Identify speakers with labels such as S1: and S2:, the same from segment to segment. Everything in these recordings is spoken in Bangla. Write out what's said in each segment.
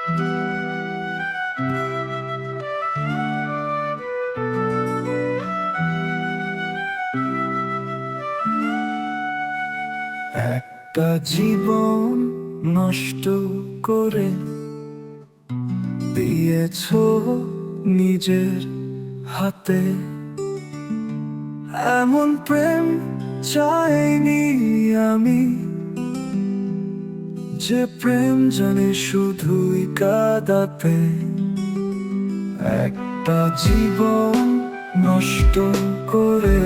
S1: একটা জীবন নষ্ট করে দিয়েছ নিজের হাতে। এমন প্রেম চাইনি আমি। যে প্রেম জানে শুধুই কাদাতে। একটা জীবন নষ্ট করে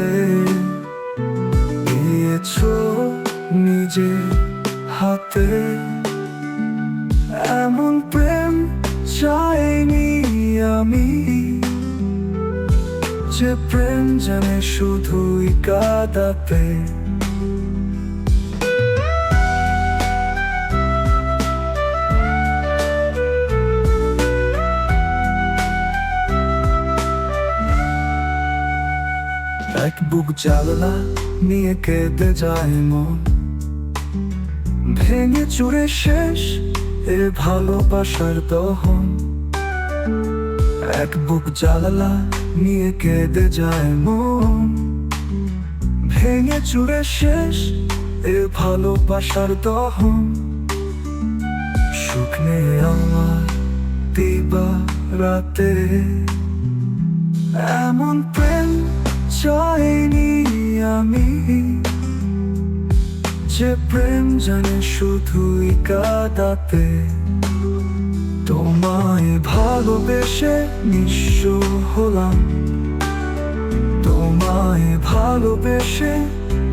S1: দিয়েছ নিজে হাতে। এমন প্রেম চাইনি আমি। যে প্রেম জানে শুধুই কাদাতে। এক বুক জ্বালা নিয়ে কেঁদে যায় মন। ভেঙে চুরে শেষ এ ভালোবাসার দহন। এক বুক জ্বালা নিয়ে কেঁদে যায় মন। ভেঙে চুরে শেষ এ ভালোবাসার দহন। শুকনে আমার দিবা রাতে। এমন প্রেম আমি যে প্রেম জানে শুধুই কাদাতে তোমায় ভালোবেসে নিঃস্ব হলাম। তোমায় ভালোবেসে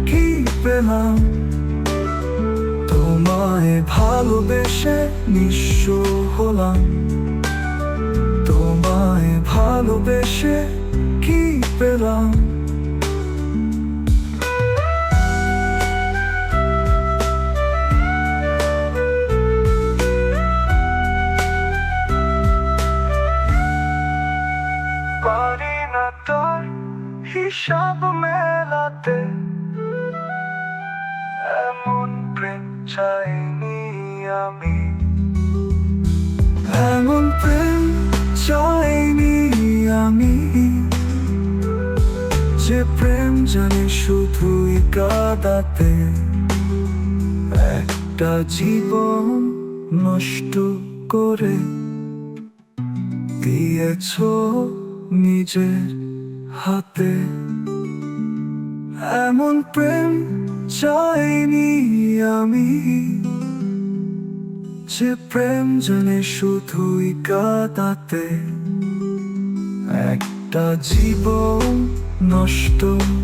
S1: কি পেলাম? তোমায় ভালোবেসে নিঃস্ব হলাম। তোমায় ভালোবেসে হিসাব মেলাতে এমন প্রেম চাইনি আমি। এমন প্রেম চাইনি আমি। যে প্রেম জানে শুধুই কাদাতে। একটা জীবন নষ্ট করে দিয়েছ নিজের হাতে। এমন প্রেম চাইনি আমি। যে প্রেম জানে শুধুই কাদাতে। একটা জীবন নষ্ট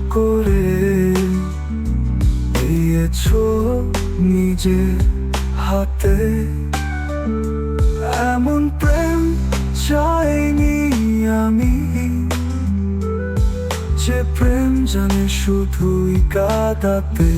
S1: করে দিয়েছ নিজের হাতে। এমন প্রেম চাইনি জানে শুধুই কাদাতে